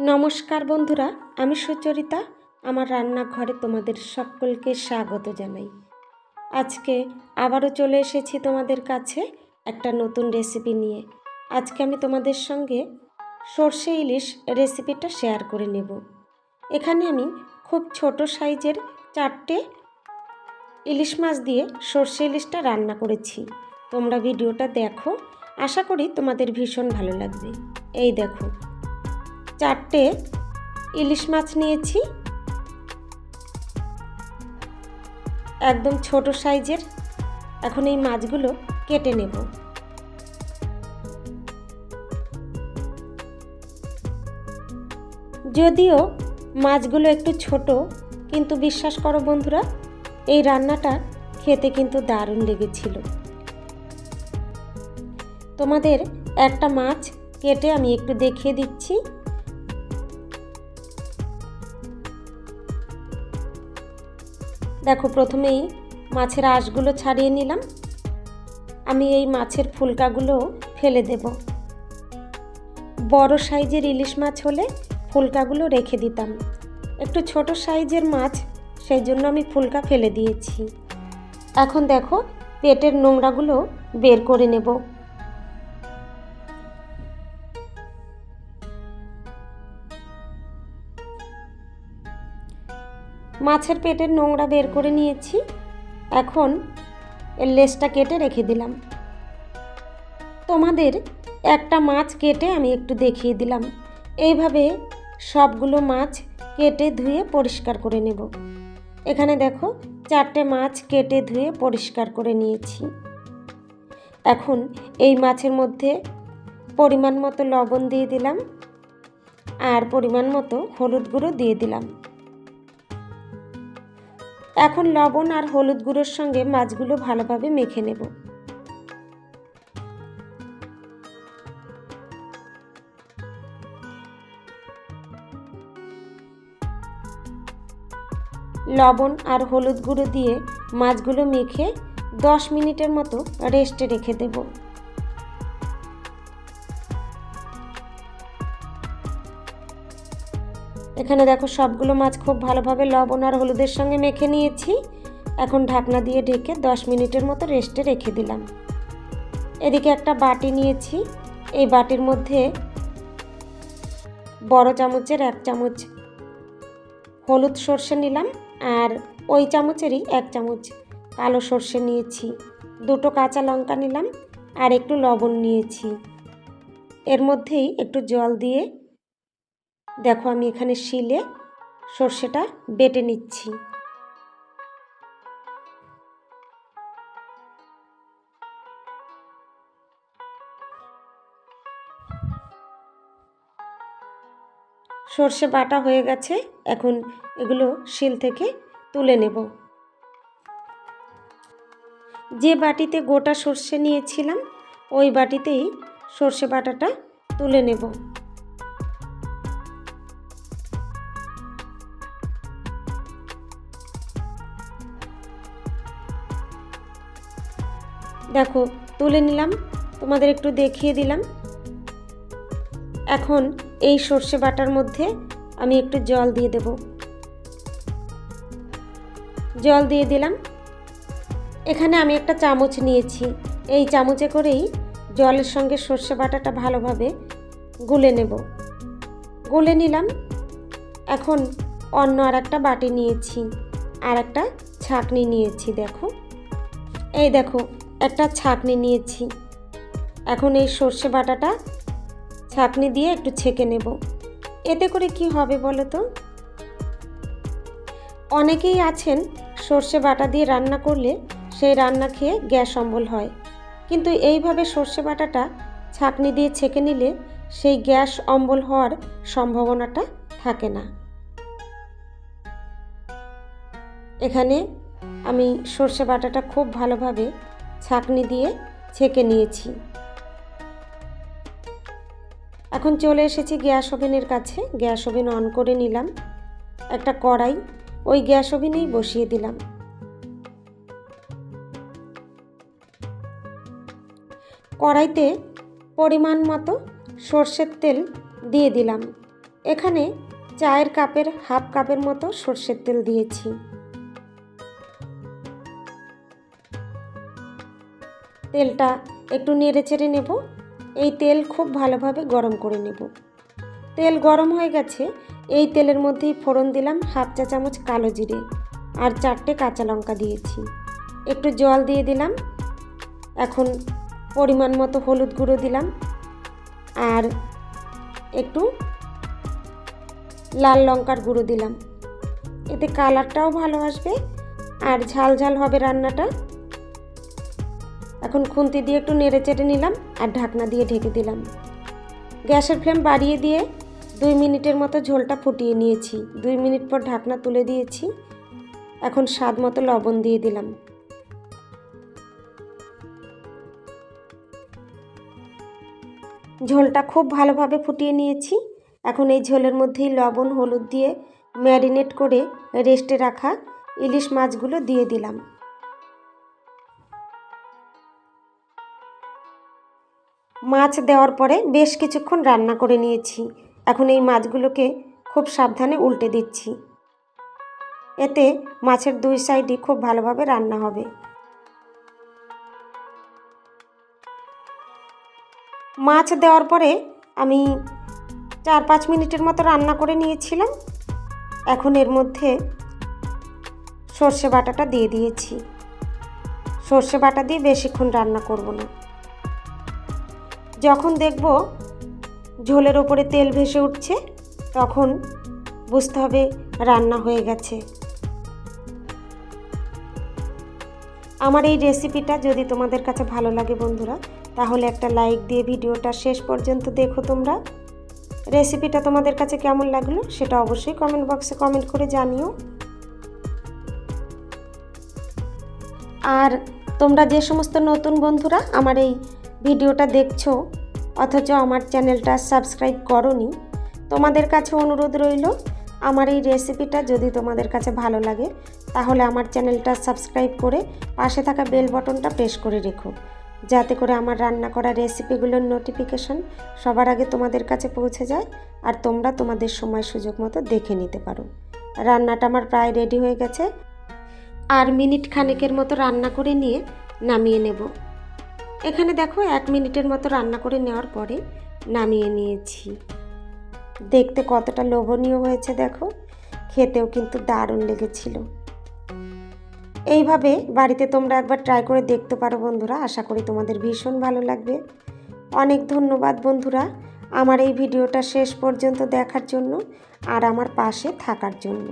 নমস্কার বন্ধুরা, আমি সুচরিতা, আমার রান্নাঘরে তোমাদের সকলকে স্বাগত জানাই। আজকে আবারও চলে এসেছি তোমাদের কাছে একটা নতুন রেসিপি নিয়ে। আজকে আমি তোমাদের সঙ্গে সর্ষে ইলিশ রেসিপিটা শেয়ার করে নেব। এখানে আমি খুব ছোট সাইজের চারটে ইলিশ মাছ দিয়ে সর্ষে ইলিশটা রান্না করেছি। তোমরা ভিডিওটা দেখো, আশা করি তোমাদের ভীষণ ভালো লাগবে। এই দেখো চারটে ইলিশ মাছ নিয়েছি। একদম ছোট সাইজের। এখন এই মাছগুলো কেটে নেব। যদিও মাছগুলো একটু ছোট, কিন্তু বিশ্বাস করো বন্ধুরা, এই রান্নাটা খেতে কিন্তু দারুণ লেগেছিল। তোমাদের একটা মাছ কেটে আমি একটু দেখিয়ে দিচ্ছি। দেখো, প্রথমেই মাছের আঁশগুলো ছাড়িয়ে নিলাম। আমি এই মাছের ফুলকাগুলো ফেলে দেব। বড় সাইজের ইলিশ মাছ হলে ফুলকাগুলো রেখে দিতাম। একটু ছোট সাইজের মাছ সেই জন্য আমি ফুলকা ফেলে দিয়েছি। এখন দেখো, পেটের নোংরাগুলো বের করে নেব। মাছের পেটের নোংরা বের করে নিয়েছি। এখন এর লেজটা কেটে রেখে দিলাম। তোমাদের একটা মাছ কেটে আমি একটু দেখিয়ে দিলাম। এইভাবে সবগুলো মাছ কেটে ধুয়ে পরিষ্কার করে নেব। এখানে দেখো, চারটে মাছ কেটে ধুয়ে পরিষ্কার করে নিয়েছি। এখন এই মাছের মধ্যে পরিমাণ মতো লবণ দিয়ে দিলাম। আর পরিমাণ মতো হলুদ গুঁড়ো দিয়ে দিলাম। এখন লবণ আর হলুদ গুঁড়োর সঙ্গে মাছগুলো ভালোভাবে মেখে নেব। লবণ আর হলুদ গুঁড়ো দিয়ে মাছগুলো মেখে দশ মিনিটের মতো রেস্টে রেখে দেবো। এখানে দেখো সবগুলো মাছ খুব ভালোভাবে লবণ আর হলুদের সঙ্গে মেখে নিয়েছি। এখন ঢাকনা দিয়ে ঢেকে দশ মিনিটের মতো রেস্টে রেখে দিলাম। এদিকে একটা বাটি নিয়েছি। এই বাটির মধ্যে বড় চামচের এক চামচ হলুদ সর্ষে নিলাম আর ওই চামচেরই এক চামচ কালো সর্ষে নিয়েছি। দুটো কাঁচা লঙ্কা নিলাম আর একটু লবণ নিয়েছি। এর মধ্যেই একটু জল দিয়ে দেখো আমি এখানে শিলে সর্ষেটা বেটে নিচ্ছি। সর্ষে বাটা হয়ে গেছে, এখন এগুলো শিল থেকে তুলে নেব। যে বাটিতে গোটা সর্ষে নিয়েছিলাম, ওই বাটিতেই সর্ষে বাটাটা তুলে নেব। দেখো, তুলে নিলাম, তোমাদের একটু দেখিয়ে দিলাম। এখন এই সর্ষে বাটার মধ্যে আমি একটু জল দিয়ে দেব। জল দিয়ে দিলাম। এখানে আমি একটা চামচ নিয়েছি। এই চামচে করেই জলের সঙ্গে সর্ষে বাটাটা ভালোভাবে গুলে নেব। গুলে নিলাম। এখন অন্য আর একটা বাটি নিয়েছি। আর একটা ছাকনি নিয়েছি, দেখো। এই দেখো একটা ছাকনি নিয়েছি। এখন এই সর্ষে বাটাটা ছাকনি দিয়ে একটু ছেঁকে নেব। এতে করে কি হবে বলো তো? অনেকেই আছেন সর্ষে বাটা দিয়ে রান্না করলে সেই রান্না খেয়ে গ্যাস অম্বল হয়। কিন্তু এইভাবে সর্ষে বাটাটা ছাকনি দিয়ে ছেঁকে নিলে সেই গ্যাস অম্বল হওয়ার সম্ভাবনাটা থাকে না। এখানে আমি সর্ষে বাটাটা খুব ভালোভাবে ছাকনি দিয়ে ছেঁকে নিয়েছি। এখন চলে এসেছি গ্যাস ওভেনের কাছে। গ্যাস ওভেন অন করে নিলাম। একটা কড়াই, ওই গ্যাস ওভেনেই বসিয়ে দিলাম। কড়াইতে পরিমাণ মতো সর্ষের তেল দিয়ে দিলাম। এখানে চায়ের কাপের, হাফ কাপের মতো সর্ষের তেল দিয়েছি। তেলটা একটু নেড়ে চেড়ে নেব। এই তেল খুব ভালোভাবে গরম করে নেব। তেল গরম হয়ে গেছে। এই তেলের মধ্যেই ফোড়ন দিলাম হাফ চা চামচ কালো জিরে আর চারটে কাঁচা লঙ্কা দিয়েছি। একটু জল দিয়ে দিলাম। এখন পরিমাণ মতো হলুদ গুঁড়ো দিলাম আর একটু লাল লঙ্কার গুঁড়ো দিলাম। এতে কালারটাও ভালো আসবে আর ঝাল ঝাল হবে রান্নাটা। এখন খুন্তি দিয়ে একটু নেড়ে চেড়ে নিলাম আর ঢাকনা দিয়ে ঢেকে দিলাম। গ্যাসের ফ্লেম বাড়িয়ে দিয়ে দুই মিনিটের মতো ঝোলটা ফুটিয়ে নিয়েছি। দুই মিনিট পর ঢাকনা তুলে দিয়েছি। এখন স্বাদ মতো লবণ দিয়ে দিলাম। ঝোলটা খুব ভালোভাবে ফুটিয়ে নিয়েছি। এখন এই ঝোলের মধ্যেই লবণ, হলুদ দিয়ে ম্যারিনেট করে রেস্টে রাখা ইলিশ মাছগুলো দিয়ে দিলাম। মাছ দেওয়ার পরে বেশ কিছুক্ষণ রান্না করে নিয়েছি। এখন এই মাছগুলোকে খুব সাবধানে উল্টে দিচ্ছি। এতে মাছের দুই সাইডই খুব ভালোভাবে রান্না হবে। মাছ দেওয়ার পরে আমি চার পাঁচ মিনিটের মতো রান্না করে নিয়েছিলাম। এখন এর মধ্যে সর্ষে বাটাটা দিয়ে দিয়েছি। সর্ষে বাটা দিয়ে বেশিক্ষণ রান্না করব না। যখন দেখব ঝোলের ওপরে তেল ভেসে উঠছে, তখন বুঝতে হবে রান্না হয়ে গেছে। আমার এই রেসিপিটা যদি তোমাদের কাছে ভালো লাগে বন্ধুরা, তাহলে একটা লাইক দিয়ে ভিডিওটা শেষ পর্যন্ত দেখো তোমরা। রেসিপিটা তোমাদের কাছে কেমন লাগল সেটা অবশ্যই কমেন্ট বক্সে কমেন্ট করে জানিও। আর তোমরা যে সমস্ত নতুন বন্ধুরা, আমার এই ভিডিওটা দেখছ, অথচ আমার চ্যানেলটা সাবস্ক্রাইব করনি, তোমাদের কাছে অনুরোধ রইল, আমার এই রেসিপিটা যদি তোমাদের কাছে ভালো লাগে, তাহলে আমার চ্যানেলটা সাবস্ক্রাইব করে পাশে থাকা বেল বটনটা প্রেস করে রেখো, যাতে করে আমার রান্না করা রেসিপিগুলোর নোটিফিকেশন সবার আগে তোমাদের কাছে পৌঁছে যায় আর তোমরা তোমাদের সময় সুযোগ মতো দেখে নিতে পারো। রান্নাটা আমার প্রায় রেডি হয়ে গেছে। আর মিনিট খানেকের মতো রান্না করে নিয়ে নামিয়ে নেব। এখানে দেখো এক মিনিটের মতো রান্না করে নেওয়ার পরে নামিয়ে নিয়েছি। দেখতে কতটা লোভনীয় হয়েছে দেখো, খেতেও কিন্তু দারুণ লেগেছিল। এইভাবে বাড়িতে তোমরা একবার ট্রাই করে দেখতে পারো বন্ধুরা, আশা করি তোমাদের ভীষণ ভালো লাগবে। অনেক ধন্যবাদ বন্ধুরা আমার এই ভিডিওটা শেষ পর্যন্ত দেখার জন্য আর আমার পাশে থাকার জন্য।